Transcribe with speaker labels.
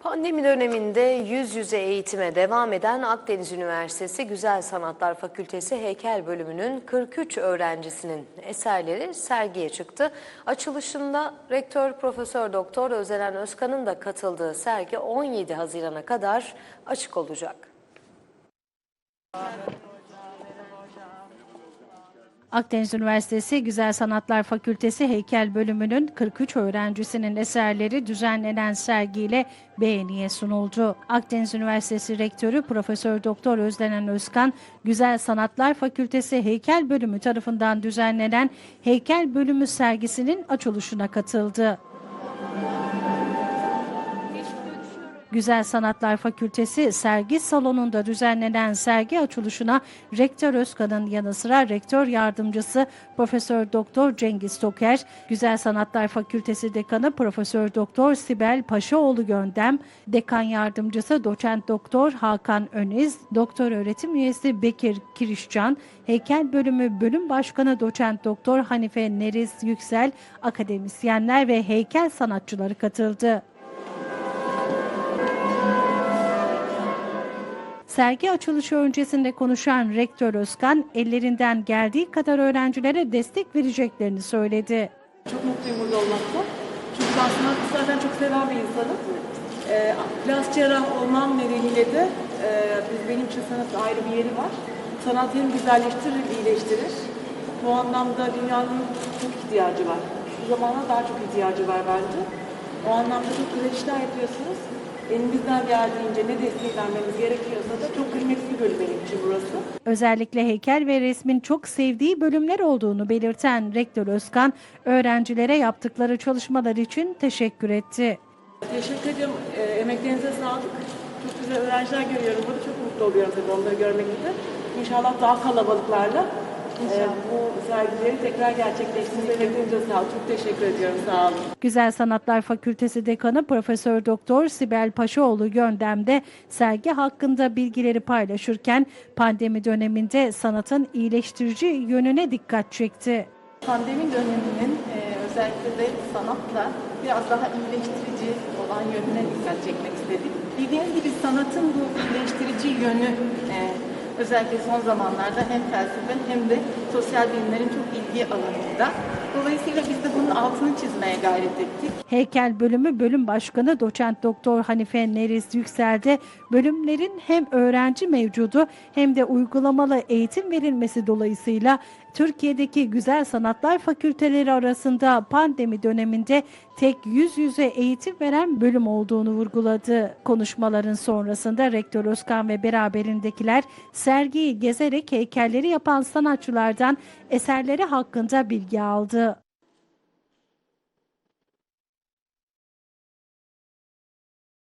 Speaker 1: Pandemi döneminde yüz yüze eğitime devam eden Akdeniz Üniversitesi Güzel Sanatlar Fakültesi Heykel Bölümünün 43 öğrencisinin eserleri sergiye çıktı. Açılışında Rektör Profesör Doktor Özeren Özkan'ın da katıldığı sergi 17 Haziran'a kadar açık olacak.
Speaker 2: Akdeniz Üniversitesi Güzel Sanatlar Fakültesi Heykel Bölümünün 43 öğrencisinin eserleri düzenlenen sergiyle beğeniye sunuldu. Akdeniz Üniversitesi Rektörü Profesör Doktor Özlenen Özkan, Güzel Sanatlar Fakültesi Heykel Bölümü tarafından düzenlenen Heykel Bölümü sergisinin açılışına katıldı. Güzel Sanatlar Fakültesi sergi salonunda düzenlenen sergi açılışına Rektör Özkan'ın yanı sıra Rektör Yardımcısı Profesör Doktor Cengiz Toker, Güzel Sanatlar Fakültesi Dekanı Profesör Doktor Sibel Paşaoğlu Göndem, Dekan Yardımcısı Doçent Doktor Hakan Öniz, Doktor Öğretim Üyesi Bekir Kirişcan, Heykel Bölümü Bölüm Başkanı Doçent Doktor Hanife Neriz Yüksel, akademisyenler ve heykel sanatçıları katıldı. Sergi açılışı öncesinde konuşan Rektör Özkan, ellerinden geldiği kadar öğrencilere destek vereceklerini söyledi.
Speaker 3: Çok mutluyum burada olmaktan. Çünkü ben zaten çok seven bir insanım. E, plastik cerrah olmam nedeniyle de e, benim için sanatın ayrı bir yeri var. Sanat hem güzelleştirir iyileştirir. Bu anlamda dünyanın çok ihtiyacı var. Şu zamana daha çok ihtiyacı var bence. O anlamda çok güzel işler yapıyorsunuz. Elimizden geldiğince ne destek vermemiz gerekiyorsa da çok kıymetli bölüm benim için burası.
Speaker 2: Özellikle heykel ve resmin çok sevdiği bölümler olduğunu belirten Rektör Özkan, öğrencilere yaptıkları çalışmalar için teşekkür etti.
Speaker 3: Teşekkür ediyorum. E, emeklerinize sağlık. Çok güzel öğrenciler görüyorum burada. Çok mutlu oluyorum tabii onları görmekte. İnşallah daha kalabalıklarla e, bu sergileri tekrar gerçekleştirmek emeklerinize sağlık. Çok teşekkür ediyorum. Sağ olun.
Speaker 2: Güzel Sanatlar Fakültesi Dekanı Profesör Doktor Sibel Paşaoğlu Göndem'de sergi hakkında bilgileri paylaşırken pandemi döneminde sanatın iyileştirici yönüne dikkat çekti.
Speaker 4: Pandemi döneminin e, özellikle de sanatla biraz daha iyileştirici olan yönüne dikkat çekmek istedik. Bildiğiniz gibi sanatın bu iyileştirici yönü e, özellikle son zamanlarda hem felsefe hem de sosyal bilimlerin çok ilgi alanında. Dolayısıyla biz de bunun altını çizmeye gayret ettik.
Speaker 2: Heykel Bölümü Bölüm Başkanı Doçent Doktor Hanife Neriz Yüksel'de bölümlerin hem öğrenci mevcudu hem de uygulamalı eğitim verilmesi dolayısıyla Türkiye'deki güzel sanatlar fakülteleri arasında pandemi döneminde tek yüz yüze eğitim veren bölüm olduğunu vurguladı. Konuşmaların sonrasında Rektör Özkan ve beraberindekiler sergiyi gezerek heykelleri yapan sanatçılardan eserleri hakkında bilgi aldı.